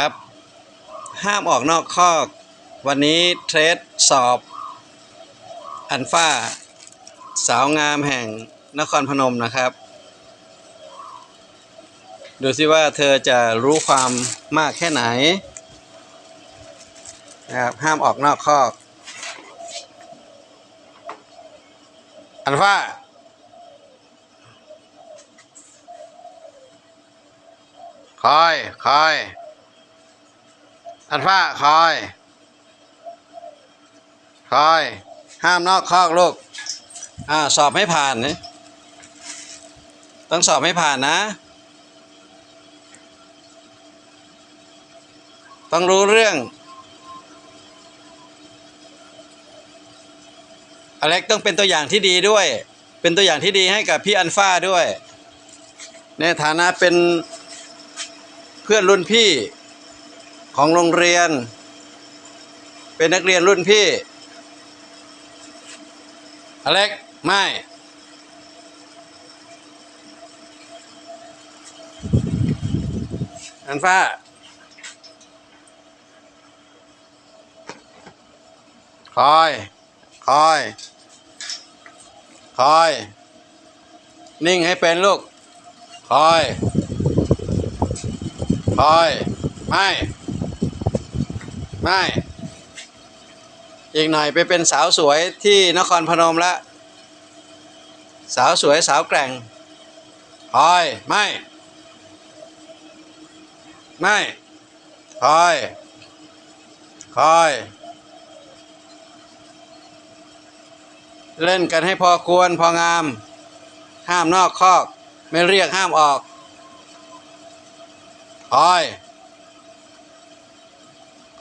ครับ ห้ามออกนอกคอก วันนี้เทรดสอบ อันฟ้า สาวงามแห่งนครพนมนะครับ ดูสิว่าเธอจะรู้ความมากแค่ไหนนะครับห้ามออกนอกคอก อันฟ้าคอยคอย อันฟ้าคอย คอย ห้ามนอกคอกลูก อ่า สอบให้ผ่านนะต้องสอบให้ผ่านนะ ต้องรู้เรื่อง อเล็กต้องเป็นตัวอย่างที่ดีด้วย เป็นตัวอย่างที่ดีให้กับพี่อันฟ้าด้วย ในฐานะเป็นเพื่อนรุ่นพี่ ของโรงเรียน เป็นนักเรียนรุ่นพี่ อเล็ก ไม่ อันฟ้า คอย คอย คอย นิ่งให้เป็นลูก คอย คอย ไม่ ไม่ อีกหน่อยไปเป็นสาวสวยที่นครพนมละ สาวสวยสาวแกร่งคอยไม่ ไม่คอยคอยเล่นกันให้พอควรพองาม ห้ามนอกคอก ไม่เรียกห้ามออกคอย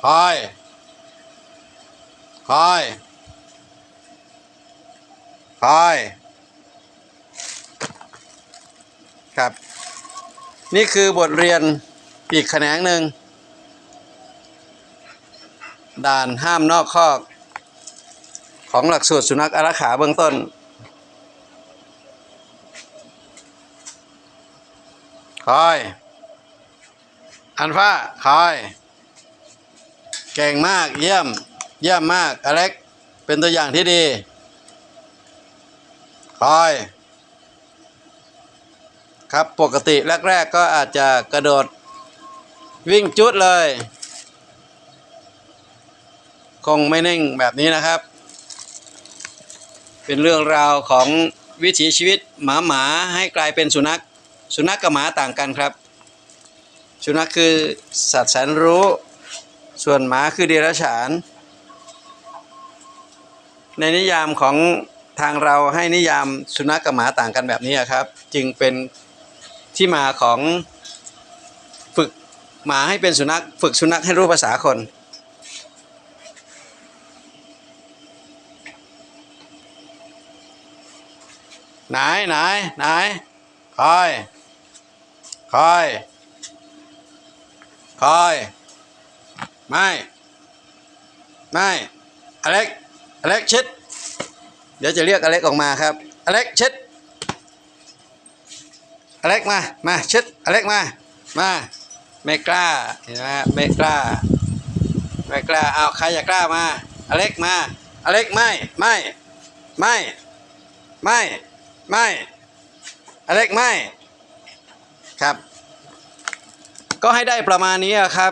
คอยคอยคอยครับ นี่คือบทเรียนอีกแขนงหนึ่ง ด่านห้ามนอกคอก ของหลักสูตรสุนัขอารักขาเบื้องต้น คอย อันฟ้าคอย เก่งมากเยี่ยม เยี่ยมมากอเล็ก เป็นตัวอย่างที่ดี คอย ครับปกติแรก ๆ ก็อาจจะกระโดด วิ่งจุดเลย คงไม่นิ่งแบบนี้นะครับ เป็นเรื่องราวของวิถีชีวิตหมาหมาให้กลายเป็นสุนัข สุนัขกับหมาต่างกันครับ สุนัขคือสัตว์แสนรู้ ส่วนหมาคือเดรัจฉาน ในนิยามของทางเราให้นิยามสุนัขกับหมาต่างกันแบบนี้ครับ จึงเป็นที่มาของฝึกหมาให้เป็นสุนัข ฝึกสุนัขให้รู้ภาษาคน ไหนไหนไหนคอย คอย คอย ไม่ไม่อเล็กอเล็กชิด เดี๋ยวจะเรียกอเล็กออกมาครับอเล็กชิดอเล็กมา มาชิดอเล็กมา มาไม่กล้าเห็นไหมฮะไม่กล้าไม่กล้าเอาใครอยากกล้ามาอเล็กมาอเล็กไม่ไม่ไม่ไม่ไม่อเล็กไม่ครับ ก็ให้ได้ประมาณนี้ครับ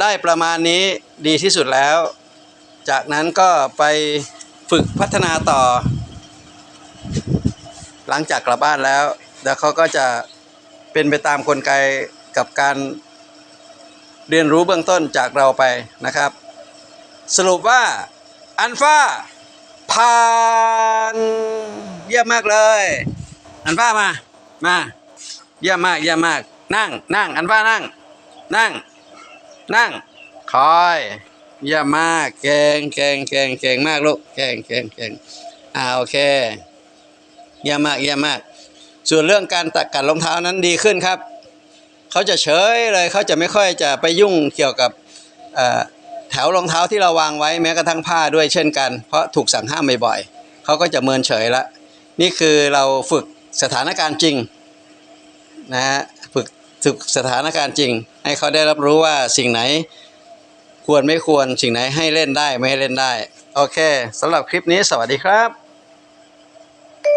ได้ประมาณนี้ดีที่สุดแล้ว จากนั้นก็ไปฝึกพัฒนาต่อ หลังจากกลับบ้านแล้วแล้วเขาก็จะเป็นไปตามกลไกกับการเรียนรู้เบื้องต้นจากเราไปนะครับ สรุปว่าอันฟ้าผ่านเยี่ยมมากเลย อันฟ้ามา มา เยี่ยมมาก เยี่ยมมาก นั่ง นั่ง อันฟ้านั่ง นั่ง นั่ง คอย เยี่ยมมากเก่งเก่งเก่งเก่งมากลูกเก่งเก่งเก่งอ่าโอเค เยี่ยมมากเยี่ยมมาก ส่วนเรื่องการตัดกัดรองเท้านั้นดีขึ้นครับ เขาจะเฉยเลยเขาจะไม่ค่อยจะไปยุ่งเกี่ยวกับแถวรองเท้าที่เราวางไว้แม้กระทั่งผ้าด้วยเช่นกัน เพราะถูกสั่งห้ามบ่อยๆเขาก็จะเมินเฉยละ นี่คือเราฝึกสถานการณ์จริงนะฮะ ถึงสถานการณ์จริง ให้เขาได้รับรู้ว่าสิ่งไหนควรไม่ควรสิ่งไหนให้เล่นได้ไม่ให้เล่นได้ โอเคสำหรับคลิปนี้สวัสดีครับ